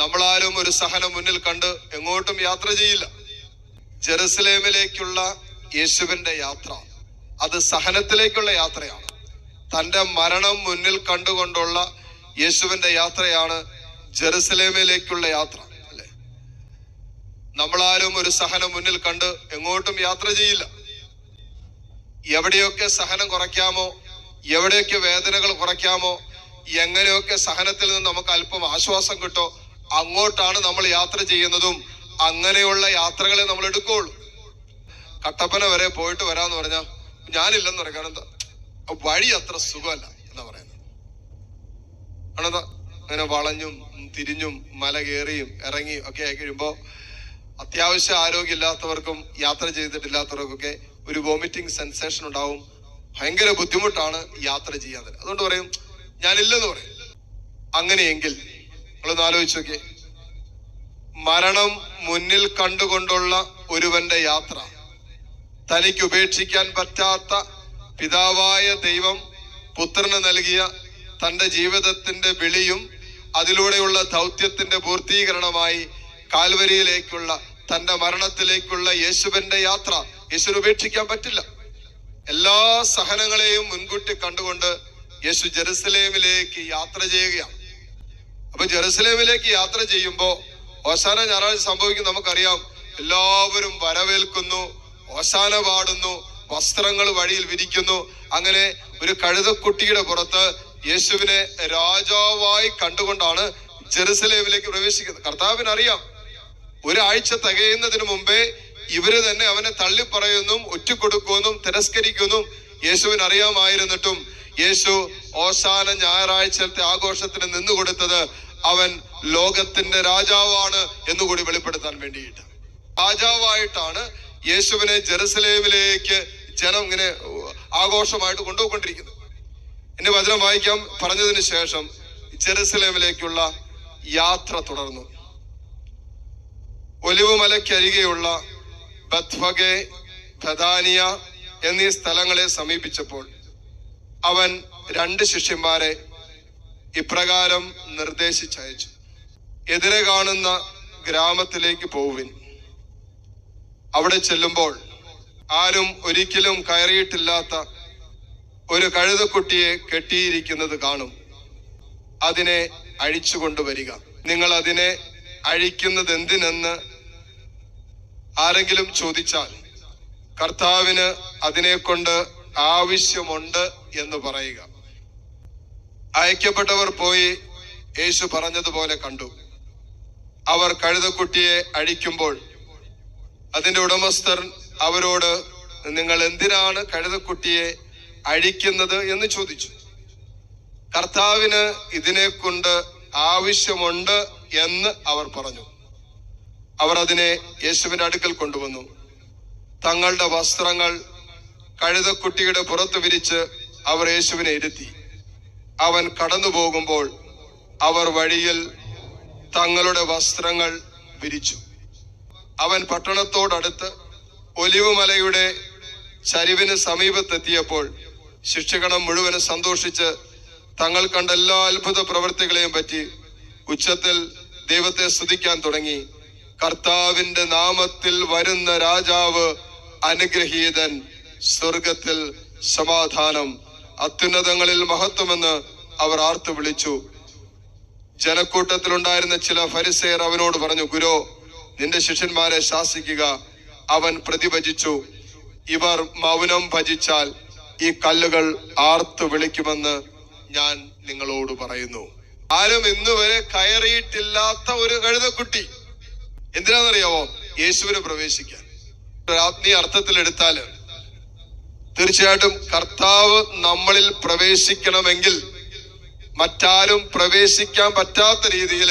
നമ്മളാരും ഒരു സഹന മുന്നിൽ കണ്ട് എങ്ങോട്ടും യാത്ര ചെയ്യില്ല. ജെറുസലേമിലേക്കുള്ള യേശുവിന്റെ യാത്ര അത് സഹനത്തിലേക്കുള്ള യാത്രയാണ്. തന്റെ മരണം മുന്നിൽ കണ്ടുകൊണ്ടുള്ള യേശുവിന്റെ യാത്രയാണ് ജെറുസലേമിലേക്കുള്ള യാത്ര അല്ലെ? നമ്മളാരും ഒരു സഹനം മുന്നിൽ കണ്ട് എങ്ങോട്ടും യാത്ര ചെയ്യില്ല. എവിടെയൊക്കെ സഹനം കുറയ്ക്കാമോ എവിടെയൊക്കെ വേദനകൾ കുറയ്ക്കാമോ എങ്ങനെയൊക്കെ സഹനത്തിൽ നിന്ന് നമുക്ക് അല്പം ആശ്വാസം കിട്ടോ അങ്ങോട്ടാണ് നമ്മൾ യാത്ര ചെയ്യുന്നതും അങ്ങനെയുള്ള യാത്രകളെ നമ്മൾ എടുക്കുകയുള്ളൂ. കട്ടപ്പന വരെ പോയിട്ട് വരാന്ന് പറഞ്ഞാൽ ഞാനില്ലെന്ന് പറയാം. എന്താ? വഴി അത്ര സുഖമല്ല എന്നാ പറയുന്നത്. ആണെന്താ? അങ്ങനെ വളഞ്ഞും തിരിഞ്ഞും മല കയറിയും ഇറങ്ങിയും ഒക്കെ ആയി കഴിയുമ്പോ അത്യാവശ്യ ആരോഗ്യമില്ലാത്തവർക്കും യാത്ര ചെയ്തിട്ടില്ലാത്തവർക്കൊക്കെ ഒരു വോമിറ്റിംഗ് സെൻസേഷൻ ഉണ്ടാവും. ഭയങ്കര ബുദ്ധിമുട്ടാണ് യാത്ര ചെയ്യാൻ അതുകൊണ്ട് പറയും ഞാനില്ലെന്ന് പറയും. അങ്ങനെയെങ്കിൽ നിങ്ങളൊന്ന് ആലോചിച്ച് നോക്കിയേ. മരണം മുന്നിൽ കണ്ടുകൊണ്ടുള്ള ഒരുവന്റെ യാത്ര. തനിക്ക് ഉപേക്ഷിക്കാൻ പറ്റാത്ത പിതാവായ ദൈവം പുത്രന് നൽകിയ തന്റെ ജീവിതത്തിന്റെ വിളിയും അതിലൂടെയുള്ള ദൗത്യത്തിന്റെ പൂർത്തീകരണമായി കാൽവരിയിലേക്കുള്ള തന്റെ മരണത്തിലേക്കുള്ള യേശുവിന്റെ യാത്ര. യേശുവിന് ഉപേക്ഷിക്കാൻ പറ്റില്ല. എല്ലാ സഹനങ്ങളെയും മുൻകൂട്ടി കണ്ടുകൊണ്ട് യേശു ജെറുസലേമിലേക്ക് യാത്ര ചെയ്യുകയാണ്. അപ്പൊ ജെറുസലേമിലേക്ക് യാത്ര ചെയ്യുമ്പോ ഓശാന ഞായറാഴ്ച സംഭവിക്കും നമുക്കറിയാം. എല്ലാവരും വരവേൽക്കുന്നു ഓശാന പാടുന്നു വസ്ത്രങ്ങൾ വഴിയിൽ വിരിക്കുന്നു. അങ്ങനെ ഒരു കഴുതക്കുട്ടിയുടെ പുറത്ത് യേശുവിനെ രാജാവായി കണ്ടുകൊണ്ടാണ് ജെറുസലേമിലേക്ക് പ്രവേശിക്കുന്നത്. കർത്താവിന് അറിയാം ഒരാഴ്ച തികയുന്നതിന് മുമ്പേ ഇവർ തന്നെ അവനെ തള്ളിപ്പറയുന്നും ഒറ്റക്കൊടുക്കുമെന്നും തിരസ്കരിക്കുമെന്നും യേശുവിന് അറിയാമായിരുന്നിട്ടും യേശു ഓശാന ഞായറാഴ്ചത്തെ ആഘോഷത്തിന് നിന്നുകൊടുത്തത് അവൻ ലോകത്തിന്റെ രാജാവാണ് എന്നുകൂടി വെളിപ്പെടുത്താൻ വേണ്ടിയിട്ട്. രാജാവായിട്ടാണ് യേശുവിനെ ജെറുസലേമിലേക്ക് ജനം ഇങ്ങനെ ആഘോഷമായിട്ട് കൊണ്ടുപോയിക്കൊണ്ടിരിക്കുന്നത്. എന്റെ വചനം വായിക്കാം. പറഞ്ഞതിന് ശേഷം ജെറുസലേമിലേക്കുള്ള യാത്ര തുടർന്നു. ഒലിവുമലയ്ക്കരികെയുള്ള ബത്ഫഗെ ബദാനിയ എന്നീ സ്ഥലങ്ങളെ സമീപിച്ചപ്പോൾ അവൻ രണ്ട് ശിഷ്യന്മാരെ ഇപ്രകാരം നിർദ്ദേശിച്ചയച്ചു. എതിരെ കാണുന്ന ഗ്രാമത്തിലേക്ക് പോവിൻ. അവിടെ ചെല്ലുമ്പോൾ ആരും ഒരിക്കലും കയറിയിട്ടില്ലാത്ത ഒരു കഴുതക്കുട്ടിയെ കെട്ടിയിരിക്കുന്നത് കാണും. അതിനെ അഴിച്ചു കൊണ്ടുവരിക നിങ്ങൾ അതിനെ അഴിക്കുന്നത് എന്തിനെന്ന് ആരെങ്കിലും ചോദിച്ചാൽ കർത്താവിന് അതിനെ കൊണ്ട് ആവശ്യമുണ്ട് എന്ന് പറയുക. അയക്കപ്പെട്ടവർ പോയി യേശു പറഞ്ഞതുപോലെ കണ്ടു. അവർ കഴുതക്കുട്ടിയെ അഴിക്കുമ്പോൾ അതിന്റെ ഉടമസ്ഥർ അവരോട് നിങ്ങൾ എന്തിനാണ് കഴുതക്കുട്ടിയെ അഴിക്കുന്നത് എന്ന് ചോദിച്ചു. കർത്താവിന് ഇതിനെ കൊണ്ട് ആവശ്യമുണ്ട് എന്ന് അവർ പറഞ്ഞു. അവർ അതിനെ യേശുവിന്റെ അടുക്കൽ കൊണ്ടുവന്നു. തങ്ങളുടെ വസ്ത്രങ്ങൾ കഴുതക്കുട്ടിയുടെ പുറത്ത് വിരിച്ച് അവർ യേശുവിനെ ഇരുത്തി. അവൻ കടന്നു പോകുമ്പോൾ അവർ വഴിയിൽ തങ്ങളുടെ വസ്ത്രങ്ങൾ വിരിച്ചു. അവൻ പട്ടണത്തോടടുത്ത് ഒലിവുമലയുടെ ചരിവിന് സമീപത്തെത്തിയപ്പോൾ ശിക്ഷകണം മുഴുവനും സന്തോഷിച്ച് തങ്ങൾ കണ്ട എല്ലാ അത്ഭുത പ്രവൃത്തികളെയും പറ്റി ഉച്ചത്തിൽ ദൈവത്തെ സ്തുതിക്കാൻ തുടങ്ങി. കർത്താവിന്റെ നാമത്തിൽ വരുന്ന രാജാവ് അനുഗ്രഹീതൻ സ്വർഗത്തിൽ സമാധാനം അത്യുന്നതങ്ങളിൽ മഹത്വമെന്ന് അവർ ആർത്തു വിളിച്ചു. ജനക്കൂട്ടത്തിലുണ്ടായിരുന്ന ചില ഫരിസേർ അവനോട് പറഞ്ഞു ഗുരു നിന്റെ ശിഷ്യന്മാരെ ശാസിക്കുക. അവൻ പ്രതിഭജിച്ചു. ഇവർ മൗനം ഭജിച്ചാൽ ഈ കല്ലുകൾ ആർത്തു വിളിക്കുമെന്ന് ഞാൻ നിങ്ങളോട് പറയുന്നു. ആരും ഇന്നുവരെ കയറിയിട്ടില്ലാത്ത ഒരു കഴുതക്കുട്ടി എന്തിനാണെന്നറിയാവോ? യേശുവിന് പ്രവേശിക്കാൻ. ആത്മീയ അർത്ഥത്തിൽ എടുത്താൽ തീർച്ചയായിട്ടും കർത്താവ് നമ്മളിൽ പ്രവേശിക്കണമെങ്കിൽ മറ്റാരും പ്രവേശിക്കാൻ പറ്റാത്ത രീതിയിൽ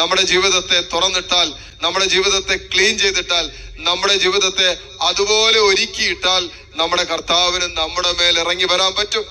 നമ്മുടെ ജീവിതത്തെ തുറന്നിട്ടാൽ നമ്മുടെ ജീവിതത്തെ ക്ലീൻ ചെയ്തിട്ടാൽ നമ്മുടെ ജീവിതത്തെ അതുപോലെ ഒരുക്കിയിട്ടാൽ നമ്മുടെ കർത്താവിന് നമ്മുടെ മേൽ ഇറങ്ങി വരാൻ പറ്റും.